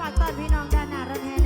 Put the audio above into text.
ฝากตอนพี่น้องดานารันแห่